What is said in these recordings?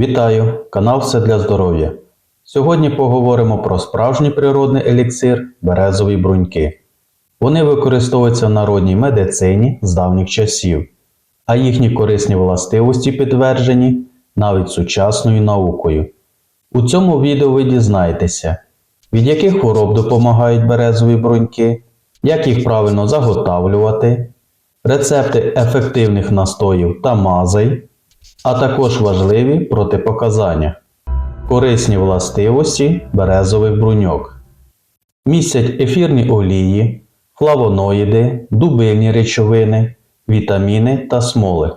Вітаю! Канал Все для здоров'я. Сьогодні поговоримо про справжній природний еліксир березові бруньки. Вони використовуються в народній медицині з давніх часів, а їхні корисні властивості підтверджені навіть сучасною наукою. У цьому відео ви дізнаєтеся, від яких хвороб допомагають березові бруньки, як їх правильно заготавлювати, рецепти ефективних настоїв та мазей, а також важливі протипоказання. Корисні властивості березових бруньок. Містять ефірні олії, флавоноїди, дубильні речовини, вітаміни та смоли.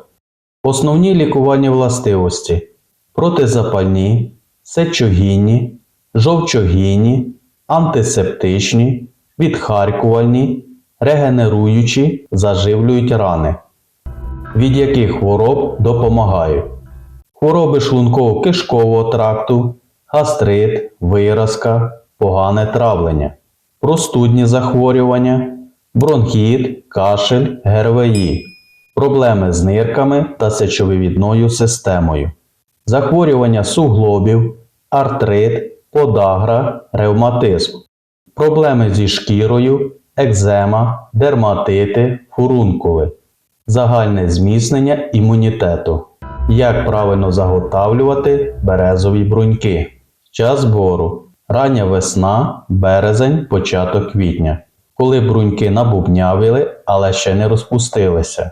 Основні лікувальні властивості протизапальні, сечогінні, жовчогінні, антисептичні, відхаркувальні, регенеруючі, заживлюють рани від яких хвороб допомагають. Хвороби шлунково-кишкового тракту, гастрит, виразка, погане травлення, простудні захворювання, бронхіт, кашель, ГРВІ, проблеми з нирками та сечовивідною системою, захворювання суглобів, артрит, подагра, ревматизм, проблеми зі шкірою, екзема, дерматити, фурункули загальне зміцнення імунітету. Як правильно заготавлювати березові бруньки? Час збору. Рання весна, березень, початок квітня. Коли бруньки набубнявили, але ще не розпустилися.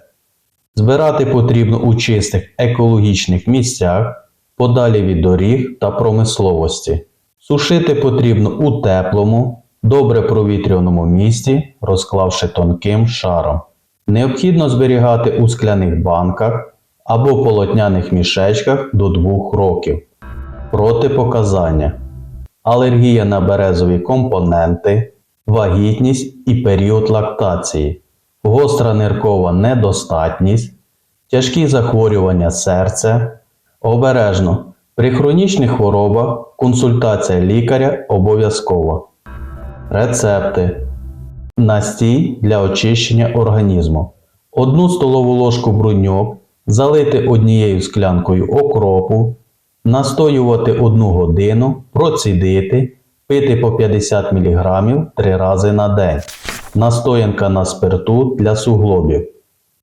Збирати потрібно у чистих екологічних місцях, подалі від доріг та промисловості. Сушити потрібно у теплому, добре провітрюваному місці, розклавши тонким шаром. Необхідно зберігати у скляних банках або полотняних мішечках до 2 років. Протипоказання. Алергія на березові компоненти, вагітність і період лактації, гостра ниркова недостатність, тяжкі захворювання серця. Обережно. При хронічних хворобах консультація лікаря обов'язкова. Рецепти. Настій для очищення організму. Одну столову ложку бруньок залити однією склянкою окропу, настоювати 1 годину, процідити, пити по 50 мг 3 рази на день. Настоянка на спирту для суглобів.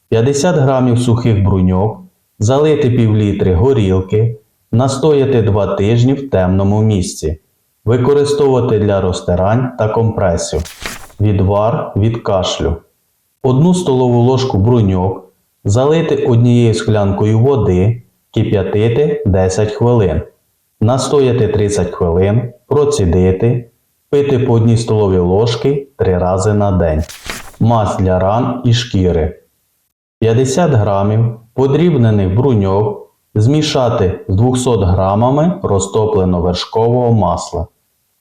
50 г сухих бруньок, залити пів літри горілки, настояти 2 тижні в темному місці. Використовувати для розтирань та компресів. Відвар від кашлю. Одну столову ложку бруньок залити однією склянкою води, кип'ятити 10 хвилин, настояти 30 хвилин, процідити, пити по одній столовій ложки 3 рази на день. Мазь для ран і шкіри. 50 грамів подрібнених бруньок змішати з 200 грамами розтопленого вершкового масла,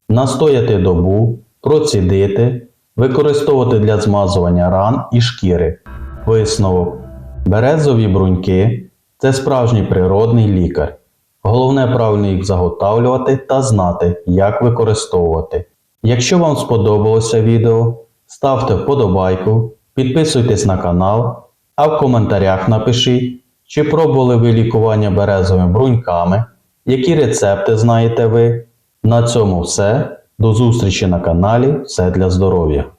настояти добу, процідити, використовувати для змазування ран і шкіри. Висновок. Березові бруньки це справжній природний лікар. Головне правильно їх заготавлювати та знати, як використовувати. Якщо вам сподобалося відео, ставте вподобайку, підписуйтесь на канал, а в коментарях напишіть, чи пробували ви лікування березовими бруньками, які рецепти знаєте ви. На цьому все. До зустрічі на каналі Все для здоров'я.